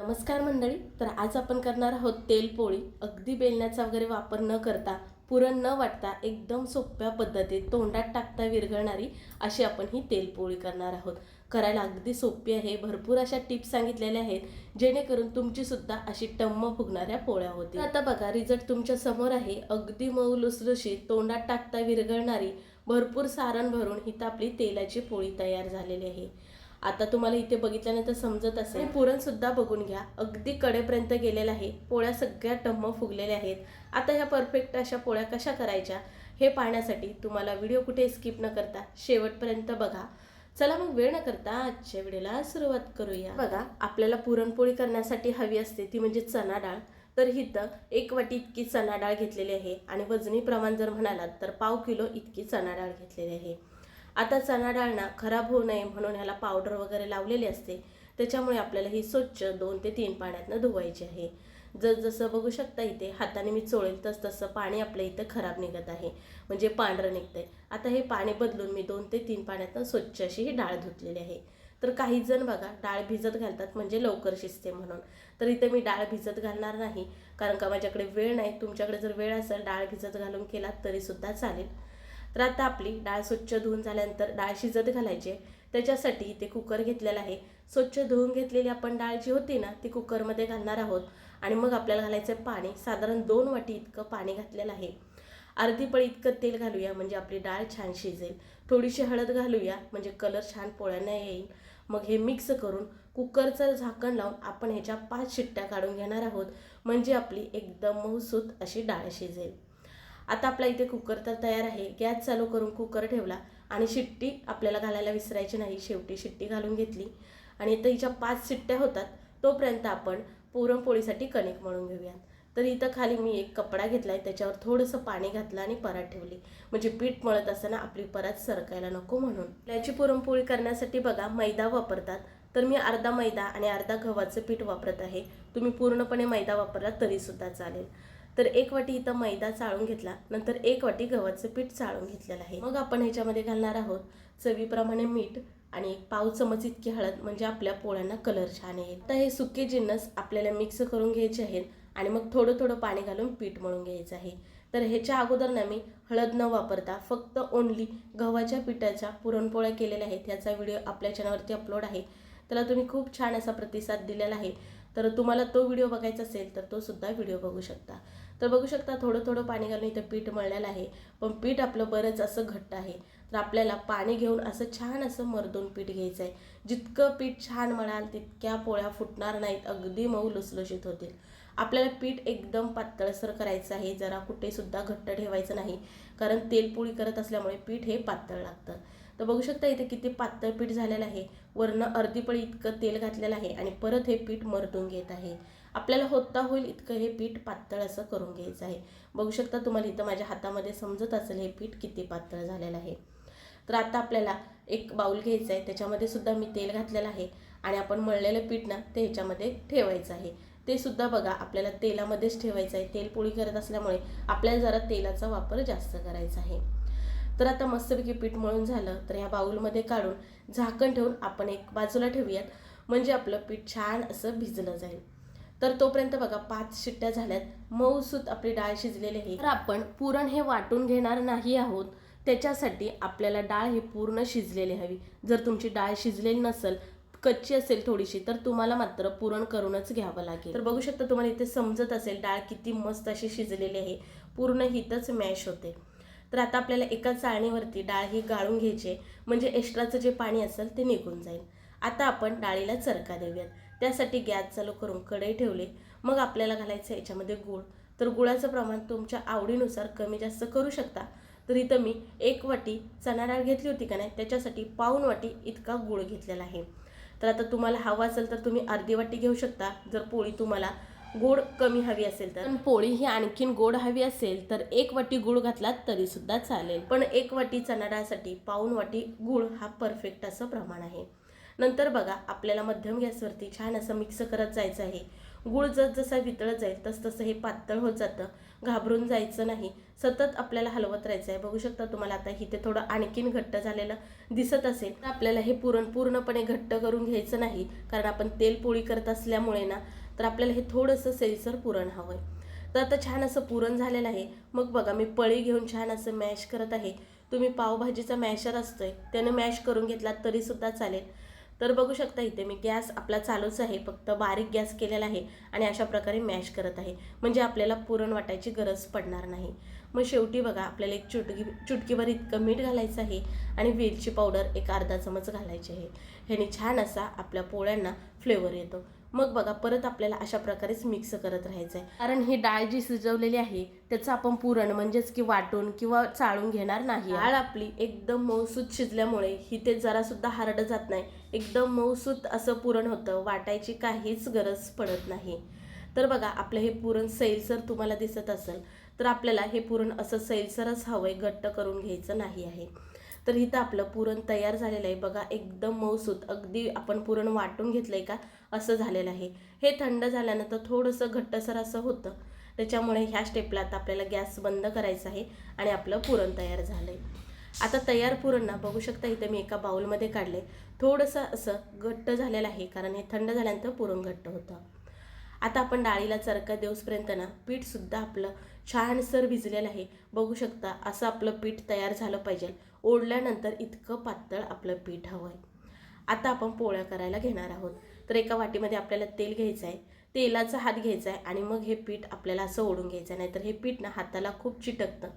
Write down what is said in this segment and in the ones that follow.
नमस्कार मंडळी तर आज आपण करणार आहोत तेलपोळी. अगदी बेलण्याचा वगैरे वापर न करता पुरण न वाटता एकदम सोप्या पद्धतीत तोंडात टाकता विरघळणारी अशी आपण ही तेलपोळी करणार आहोत. करायला अगदी सोपी आहे भरपूर अशा टिप्स सांगितलेल्या आहेत जेणेकरून तुमची सुद्धा अशी टम्म फुगणाऱ्या पोळ्या होतील. आता बघा रिझल्ट तुमच्यासमोर आहे. अगदी मऊ लुसलुशीत तोंडात टाकता विरघळणारी भरपूर सारण भरून ही आपली तेलाची पोळी तयार झालेली आहे. आता तुम्हाला इथे बघितल्यानंतर समजत असेल. पुरण सुद्धा बघून घ्या. अगदी कडेपर्यंत गेलेलं आहे. पोळ्या सगळ्या टम्म फुगलेल्या आहेत. आता ह्या परफेक्ट अशा पोळ्या कशा करायच्या हे पाहण्यासाठी तुम्हाला व्हिडिओ कुठे स्किप न करता शेवटपर्यंत बघा. चला मग वेळ न करता आजच्या व्हिडिओला सुरुवात करूया. बघा. आपल्याला पुरणपोळी करण्यासाठी हवी असते ती म्हणजे चणा डाळ. तर इथं एक वाटी इतकी चणा डाळ घेतलेली आहे. आणि वजनी प्रमाण जर म्हणालात तर पाव किलो इतकी चणा डाळ घेतलेली आहे. आता चणा डाळ ना खराब होऊ नये म्हणून ह्याला पावडर वगैरे लावलेली असते. त्याच्यामुळे आपल्याला ही स्वच्छ दोन ते तीन पाण्यातनं धुवायची आहे. जसजसं बघू शकता इथे हाताने मी चोळेल तस तसं पाणी आपल्या इथं खराब निघत आहे. म्हणजे पांढरं निघतंय. आता हे पाणी बदलून मी दोन ते तीन पाण्यातनं स्वच्छ अशी ही डाळ धुतलेली आहे. तर काही जण बघा डाळ भिजत घालतात म्हणजे लवकर शिजते म्हणून. तर इथे मी डाळ भिजत घालणार नाही. कारण का माझ्याकडे वेळ नाही. तुमच्याकडे जर वेळ असेल डाळ भिजत घालून केलात तरीसुद्धा चालेल. तर आता आपली डाळ स्वच्छ धुवून झाल्यानंतर डाळ शिजत घालायची त्याच्यासाठी इथे कुकर घेतलेला आहे. स्वच्छ धुवून घेतलेली आपण डाळ जी होती ना ती कुकरमध्ये घालणार आहोत. आणि मग आपल्याला घालायचं आहे पाणी. साधारण दोन वाटी इतकं पाणी घातलेलं आहे. अर्धी पळी इतकं तेल घालूया म्हणजे आपली डाळ छान शिजेल. थोडीशी हळद घालूया म्हणजे कलर छान पोळ्यांना येईल. मग हे मिक्स करून कुकरचं झाकण लावून आपण ह्याच्या पाच शिट्ट्या काढून घेणार आहोत. म्हणजे आपली एकदम मऊसूत अशी डाळ शिजेल. आता आपला इथे कुकर तर तयार आहे. गॅस चालू करून कुकर ठेवला. आणि शिट्टी आपल्याला घालायला विसरायची नाही. शेवटी शिट्टी घालून घेतली. आणि इथं हिच्या पाच शिट्ट्या होतात. तोपर्यंत आपण पुरणपोळीसाठी कणिक मळून घेऊयात. तर इथं खाली मी एक कपडा घेतला आहे त्याच्यावर थोडंसं पाणी घातलं आणि परात ठेवली. म्हणजे पीठ मळत असताना आपली परात सरकायला नको म्हणून. याची पुरणपोळी करण्यासाठी बघा मैदा वापरतात. तर मी अर्धा मैदा आणि अर्धा गव्हाचं पीठ वापरत आहे. तुम्ही पूर्णपणे मैदा वापरला तरीसुद्धा चालेल. तर एक वाटी इथं मैदा चाळून घेतला. नंतर एक वाटी गव्हाचं पीठ चाळून घेतलेलं आहे. मग आपण ह्याच्यामध्ये घालणार आहोत चवीप्रमाणे मीठ आणि एक पाव चमच इतकी हळद म्हणजे आपल्या पोळ्यांना कलर छान येईल. तर हे सुके जिन्नस आपल्याला मिक्स करून घ्यायचे आहेत आणि मग थोडं थोडं पाणी घालून पीठ मळून घ्यायचं आहे. तर ह्याच्या अगोदर ना मी हळद न वापरता फक्त ओनली गव्हाच्या पिठाच्या पुरणपोळ्या केलेल्या आहेत. ह्याचा व्हिडिओ आपल्या चॅनलवरती अपलोड आहे. त्याला तुम्ही खूप छान असा प्रतिसाद दिलेला आहे. तर तुम्हाला तो व्हिडिओ बघायचा असेल तर तो सुद्धा व्हिडिओ बघू शकता. तर बघू शकता थोडं थोडं पाणी घालून इथं पीठ मळलेलं आहे. पण पीठ आपलं बरंच असं घट्ट आहे. तर आपल्याला पाणी घेऊन असं छान असं मर्दून पीठ घ्यायचं आहे जितकं पीठ छान मळाल तितक्या पोळ्या फुटणार नाहीत. अगदी मऊ लुसलुशीत होतील. आपल्याला पीठ एकदम पातळसर करायचं आहे. जरा कुठेसुद्धा घट्ट ठेवायचं नाही. कारण तेलपोळी करत असल्यामुळे पीठ हे पातळ लागतं. तर बघू शकता इथे किती पातळ पीठ झालेलं आहे. वरनं अर्धी पळी इतकं तेल घातलेलं आहे आणि परत हे पीठ मरतून घेत आहे. आपल्याला होता होईल इतकं हे पीठ पातळ असं करून घ्यायचं आहे. बघू शकता तुम्हाला इथं माझ्या हातामध्ये समजत असेल हे पीठ किती पातळ झालेलं आहे. तर आता आपल्याला एक बाऊल घ्यायचं आहे. त्याच्यामध्ये सुद्धा मी तेल घातलेलं आहे आणि आपण मळलेलं पीठ ना ते ह्याच्यामध्ये ठेवायचं आहे. ते सुद्धा बघा आपल्याला तेलामध्येच ठेवायचं आहे. तेल पोळी करत असल्यामुळे आपल्याला जरा तेलाचा वापर जास्त करायचा आहे. तर आता मस्तपैकी पीठ मळून झालं. तर ह्या बाऊलमध्ये काढून झाकण ठेवून आपण एक बाजूला ठेवूयात. म्हणजे आपलं पीठ छान असं भिजलं जाईल. तर तोपर्यंत बघा पाच शिट्ट्या झाल्यात. मऊसूत आपली डाळ शिजलेली आहे. तर आपण पुरण हे वाटून घेणार नाही आहोत. त्याच्यासाठी आपल्याला डाळ ही पूर्ण शिजलेली हवी. जर तुमची डाळ शिजलेली नसेल कच्ची असेल थोडीशी तर तुम्हाला मात्र पुरण करूनच घ्यावं लागेल. तर बघू शकता तुम्हाला इथे समजत असेल डाळ किती मस्त अशी शिजलेली आहे. पूर्ण हितच मॅश होते. तर आता आपल्याला एका चाळणीवरती डाळ ही गाळून घ्यायची म्हणजे एक्स्ट्राचं जे पाणी असेल ते निघून जाईल. आता आपण डाळीला चरका देऊयात. त्यासाठी गॅस चालू करून कढई ठेवली. मग आपल्याला घालायचं याच्यामध्ये गूळ. तर गुळाचं प्रमाण तुमच्या आवडीनुसार कमी जास्त करू शकता. तर इथं मी एक वाटी चणा डाळ घेतली होती का नाही त्याच्यासाठी पाऊन वाटी इतका गूळ घेतलेला आहे. तर आता तुम्हाला हवा असेल तर तुम्ही अर्धी वाटी घेऊ शकता. जर पोळी तुम्हाला गोड कमी हवी असेल तर. पण पोळी ही आणखीन गोड हवी असेल तर एक वाटी गूळ घातला तरी सुद्धा चालेल. पण एक वाटी चणा डाळसाठी पाऊन वाटी गूळ हा परफेक्ट असं प्रमाण आहे. नंतर बघा आपल्याला मध्यम गॅसवरती छान असं मिक्स करत जायचं आहे. गुळ जसजसा वितळत जाईल तसतसं हे पातळ होत जातं. घाबरून जायचं नाही. सतत आपल्याला हलवत राहायचं आहे बघू शकता तुम्हाला आता इथे थोडं आणखीन घट्ट झालेलं दिसत असेल. तर आपल्याला हे पुरण पूर्णपणे घट्ट करून घ्यायचं नाही. कारण आपण तेल पोळी करत असल्यामुळे ना तर आपल्याला हे थोडंसं सैलसर पुरण हवं आहे तर आता छान असं पुरण झालेलं आहे. मग बघा मी पळी घेऊन छान असं मॅश करत आहे. तुम्ही पावभाजीचा मॅशर असतोय. त्याने मॅश करून घेतलात तरीसुद्धा चालेल. तर बघू शकता इथे मी गॅस आपला चालूच आहे फक्त बारीक गॅस केलेला आहे आणि अशा प्रकारे मॅश करत आहे. म्हणजे आपल्याला पुरण वाटायची गरज पडणार नाही. मग शेवटी बघा आपल्याला एक चुटकी चुटकीभर इतकं मीठ घालायचं आहे आणि वेलची पावडर एक अर्धा चमच घालायची आहे. ह्याने छान असा आपल्या पोळ्यांना फ्लेवर येतो. मग बघा परत आपल्याला अशा प्रकारेच मिक्स करत राहायचं आहे कारण ही डाळ जी शिजवलेली आहे त्याचं आपण पुरण म्हणजेच की वाटून किंवा चाळून घेणार नाही. डाळ आपली एकदम मऊसूत शिजल्यामुळे ही ते जरासुद्धा हारडं जात नाही. एकदम मऊसूत असं पुरण होतं वाटायची काहीच गरज पडत नाही. तर बघा आपलं हे पुरण सैलसर तुम्हाला दिसत असेल तर आपल्याला हे पुरण असं सैलसरच हवंय घट्ट करून घ्यायचं नाही आहे. तर इथं आपलं पुरण तयार झालेलं आहे. बघा एकदम मऊसूत. अगदी आपण पुरण वाटून घेतलं आहे का? असं झालेलं आहे. हे थंड झाल्यानंतर थोडंसं घट्टसर असं होतं. त्याच्यामुळे ह्या स्टेपला आता आपल्याला गॅस बंद करायचा आहे आणि आपलं पुरण तयार झालं आहे आता तयार पुरण ना बघू शकता इथं मी एका बाउलमध्ये काढले थोडंसं असं घट्ट झालेलं आहे कारण हे थंड झाल्यानंतर पुरण घट्ट होतं. आता आपण डाळीला चरका देऊसपर्यंत ना पीठसुद्धा आपलं छानसर भिजलेलं आहे. बघू शकता असं आपलं पीठ तयार झालं पाहिजे. ओढल्यानंतर इतकं पातळ आपलं पीठ हवं आहे आता आपण पोळ्या करायला घेणार आहोत. तर एका वाटीमध्ये आपल्याला तेल घ्यायचं आहे तेलाचा हात घ्यायचा आहे आणि मग हे पीठ आपल्याला असं ओढून घ्यायचं आहे नाहीतर हे पीठ ना हाताला खूप चिटकतं.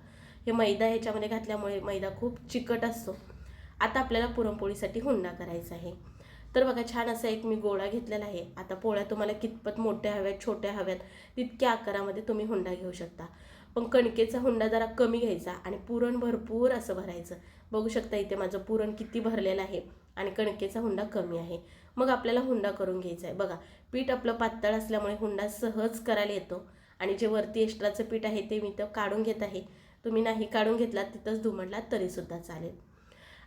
हे मैदा ह्याच्यामध्ये घातल्यामुळे मैदा खूप चिकट असतो. आता आपल्याला पुरणपोळीसाठी हुंडा करायचा आहे. तर बघा छान असा एक मी गोळा घेतलेला आहे. आता पोळ्या तुम्हाला कितपत मोठ्या हव्यात छोट्या हव्यात तितक्या आकारामध्ये तुम्ही हुंडा घेऊ शकता. पण कणकेचा हुंडा जरा कमी घ्यायचा आणि पुरण भरपूर असं भरायचं. बघू शकता इथे माझं पुरण किती भरलेलं आहे आणि कणकेचा हुंडा कमी आहे. मग आपल्याला हुंडा करून घ्यायचा आहे. बघा पीठ आपलं पातळ असल्यामुळे हुंडा सहज करायला येतो आणि जे वरती एक्स्ट्राचं पीठ आहे ते मी तर काढून घेत आहे. तुम्ही नाही काढून घेतलात तिथंच धुमडला तरीसुद्धा चालेल.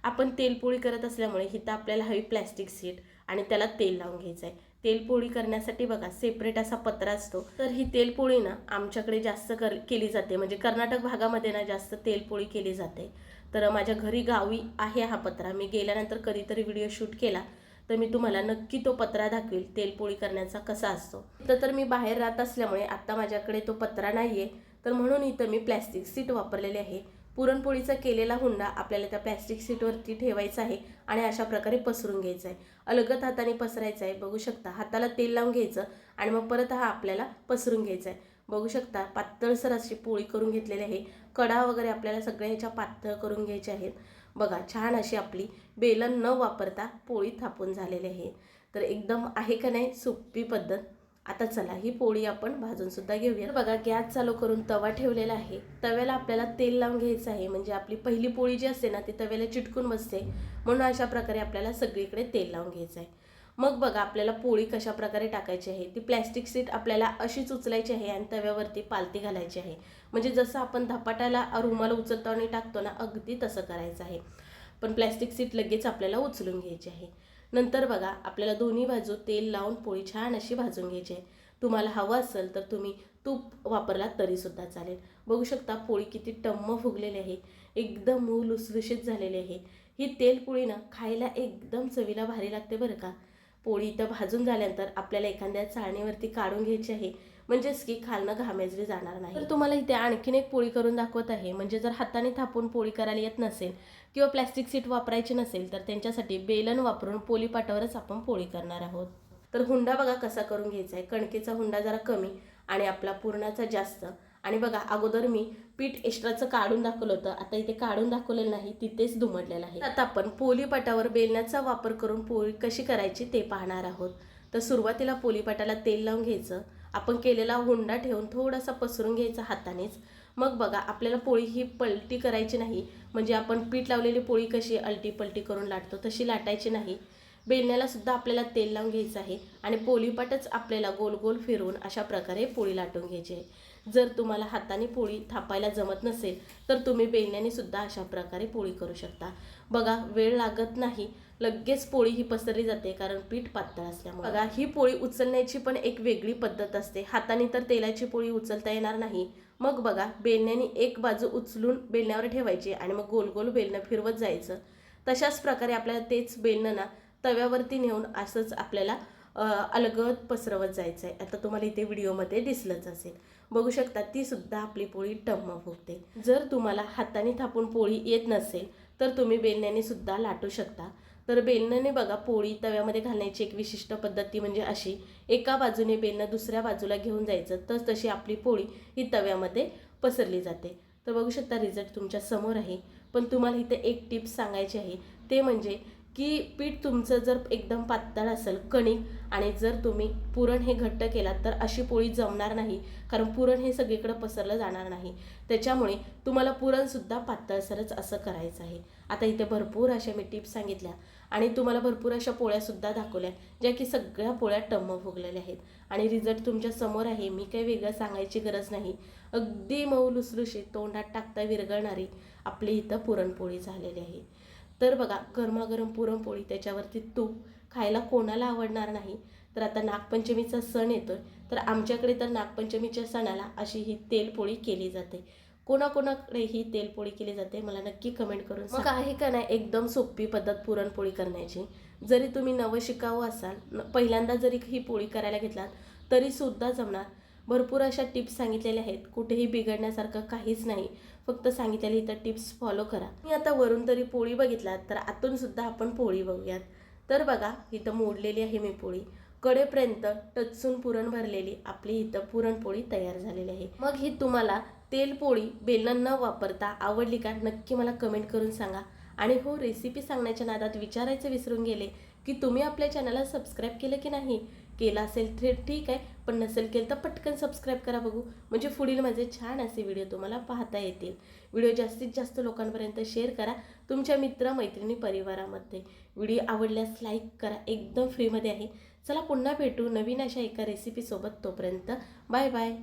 आपण तेलपोळी करत असल्यामुळे हिथं आपल्याला हवी प्लॅस्टिक सीट आणि त्याला तेल लावून घ्यायचं आहे. तेलपोळी करण्यासाठी बघा सेपरेट असा पत्रा असतो. तर ही तेलपोळी ना आमच्याकडे जास्त कर केली जाते. म्हणजे कर्नाटक भागामध्ये ना जास्त तेलपोळी केली जाते. तर माझ्या घरी गावी आहे हा पत्रा. मी गेल्यानंतर कधीतरी व्हिडिओ शूट केला. तर मी तुम्हाला नक्की तो पत्रा दाखवेल तेलपोळी करण्याचा कसा असतो. तर तर मी बाहेर राहत असल्यामुळे आत्ता माझ्याकडे तो पत्रा नाही आहे तर म्हणून इथं मी प्लॅस्टिक सीट वापरलेली आहे. पुरणपोळीचा केलेला हुंडा आपल्याला त्या प्लॅस्टिक सीटवरती ठेवायचा आहे आणि अशा प्रकारे पसरून घ्यायचा आहे. अलगत हाताने पसरायचा आहे बघू शकता हाताला तेल लावून घ्यायचं आणि मग परत हा आपल्याला पसरून घ्यायचा आहे बघू शकता पातळसर अशी पोळी करून घेतलेली आहे. कडा वगैरे आपल्याला सगळ्या ह्याच्या पातळ करून घ्यायच्या आहेत. बघा छान अशी आपली बेलन न वापरता पोळी थापून झालेली आहे. तर एकदम आहे का नाही सोपी पद्धत. आता चला ही पोळी आपण भाजून सुद्धा घेऊया बघा गॅस चालू करून तवा ठेवलेला आहे. तव्याला आपल्याला तेल लावून घ्यायचं आहे. म्हणजे आपली पहिली पोळी जी असते ना ती तव्याला चिटकून बसते. म्हणून अशा प्रकारे आपल्याला सगळीकडे तेल लावून घ्यायचं आहे. मग बघा आपल्याला पोळी कशा प्रकारे टाकायची आहे. ती प्लॅस्टिक सीट आपल्याला अशीच उचलायची आहे आणि तव्यावरती पालती घालायची आहे. म्हणजे जसं आपण धपाट्याला रुमाल उचलतो आणि टाकतो ना अगदी तसं करायचं आहे. पण प्लॅस्टिक सीट लगेच आपल्याला उचलून घ्यायची आहे. नंतर बघा आपल्याला दोन्ही बाजू तेल लावून पोळी छान अशी भाजून घ्यायची आहे. तुम्हाला हवं असेल तर तुम्ही तूप वापरला तरीसुद्धा चालेल. बघू शकता पोळी किती टम्म फुगलेली आहे. एकदम मऊ लुसलुशीत झालेली आहे. ही तेल पोळी ना खायला एकदम चवीला भारी लागते बरं का. पोळी इथं भाजून झाल्यानंतर आपल्याला एखाद्या चाळणीवरती काढून घ्यायची आहे. म्हणजेच की खालनं घामेजली जाणार नाही. तर तुम्हाला इथे आणखीन एक पोळी करून दाखवत आहे. म्हणजे जर हाताने थापून पोळी करायला येत नसेल किंवा प्लॅस्टिक सीट वापरायची नसेल तर त्यांच्यासाठी बेलन वापरून पोलीपाटावरच आपण पोळी करणार आहोत. तर हुंडा बघा कसा करून घ्यायचा आहे कणकेचा हुंडा जरा कमी आणि आपला पुरणाचा जास्त. आणि बघा अगोदर मी पीठ एक्स्ट्राचं काढून दाखवलं होतं. आता इथे काढून दाखवलेलं नाही तिथेच दुमडलेलं आहे. आता आपण पोलीपाटावर बेलण्याचा वापर करून पोळी कशी करायची ते पाहणार आहोत. तर सुरुवातीला पोलीपाटाला तेल लावून घ्यायचं. आपण केलेला हुंडा ठेवून थोडासा पसरून घ्यायचा हातानेच. मग बघा आपल्याला पोळी ही पलटी करायची नाही. म्हणजे आपण पीठ लावलेली पोळी कशी अलटी पलटी करून लाटतो तशी लाटायची नाही. बेलण्याला सुद्धा आपल्याला तेल लावून घ्यायचं आहे आणि पोळीपाटच आपल्याला गोल गोल फिरवून अशा प्रकारे पोळी लाटून घ्यायची आहे. जर तुम्हाला हाताने पोळी थापायला जमत नसेल तर तुम्ही बेलण्याने सुद्धा अशा प्रकारे पोळी करू शकता. बघा वेळ लागत नाही. लगेच पोळी ही पसरली जाते कारण पीठ पातळ असल्यामुळे. बघा ही पोळी उचलण्याची पण एक वेगळी पद्धत असते. हाताने तर तेलाची पोळी उचलता येणार नाही. मग बघा बेलण्याने एक बाजू उचलून बेलण्यावर ठेवायची आणि मग गोल गोल बेलणं फिरवत जायचं. तशाच प्रकारे आपल्याला तेच बेलणं ना तव्यावरती नेऊन असंच आपल्याला अ, अलगद पसरवत जायचं आहे आता तुम्हाला इथे व्हिडिओमध्ये दिसलंच असेल. बघू शकता ती सुद्धा आपली पोळी टम्म फुगते जर तुम्हाला हाताने थापून पोळी येत नसेल तर तुम्ही बेलण्याने सुद्धा लाटू शकता. तर बेलण्याने बघा पोळी तव्यामध्ये घालण्याची एक विशिष्ट पद्धती म्हणजे अशी एका बाजूने बेलणं दुसऱ्या बाजूला घेऊन जायचं तर तशी आपली पोळी ही तव्यामध्ये पसरली जाते. तर बघू शकता रिझल्ट तुमच्यासमोर आहे. पण तुम्हाला इथे एक टिप्स सांगायची आहे ते म्हणजे की पीठ तुमचं जर एकदम पातळ असेल कणिक आणि जर तुम्ही पुरण हे घट्ट केलात तर अशी पोळी जमणार नाही कारण पुरण हे सगळीकडे पसरलं जाणार नाही. त्याच्यामुळे तुम्हाला पुरणसुद्धा पातळसरच असं करायचं आहे. आता इथे भरपूर अशा मी टिप्स सांगितल्या आणि तुम्हाला भरपूर अशा पोळ्यासुद्धा दाखवल्या ज्या की सगळ्या पोळ्या टम्म फुगलेल्या आहेत. आणि रिझल्ट तुमच्यासमोर आहे मी काही वेगळं सांगायची गरज नाही. अगदी मऊ लुसलुशीत तोंडात टाकता विरघळणारी आपली इथं पुरणपोळी झालेली आहे. तर बघा गरमागरम पुरणपोळी त्याच्यावरती तूप खायला कोणाला आवडणार नाही? तर आता नागपंचमीचा सण येतोय. तर आमच्याकडे तर नागपंचमीच्या सणाला अशी ही तेलपोळी केली जाते. कोणाकोणाकडे ही तेलपोळी केली जाते मला नक्की कमेंट करून मग आहे का नाही एकदम सोपी पद्धत पुरणपोळी करण्याची? जरी तुम्ही नवं शिकावं असाल पहिल्यांदा जरी ही पोळी करायला घेतलात तरी सुद्धा जमणार. भरपूर अशा टिप्स सांगितलेल्या आहेत. कुठेही बिघडण्यासारखं काहीच नाही. फक्त सांगितलेली इथं टिप्स फॉलो करा. मी आता वरून तरी पोळी बघितलात तर आतून सुद्धा आपण पोळी बघूयात. तर बघा इथं मोडलेली आहे मी पोळी. कडेपर्यंत टचून पुरण भरलेली आपली इथं पुरणपोळी तयार झालेली आहे. मग ही तुम्हाला तेलपोळी बेलन न वापरता आवडली का नक्की मला कमेंट करून सांगा. आणि हो रेसिपी सांगण्याच्या नादात विचारायचं विसरून गेले की तुम्ही आपल्या चॅनलला सबस्क्राईब केलं की नाही? केला असेल तर ठीक आहे पण नसेल केलं तर पटकन सबस्क्राईब करा बघू. म्हणजे पुढील माझे छान असे व्हिडिओ तुम्हाला पाहता येतील. व्हिडिओ जास्तीत जास्त लोकांपर्यंत शेअर करा तुमच्या मित्र मैत्रिणी परिवारामध्ये. व्हिडिओ आवडल्यास लाईक करा. एकदम फ्रीमध्ये आहे. चला पुन्हा भेटू नवीन अशा एका रेसिपीसोबत तोपर्यंत. Bye bye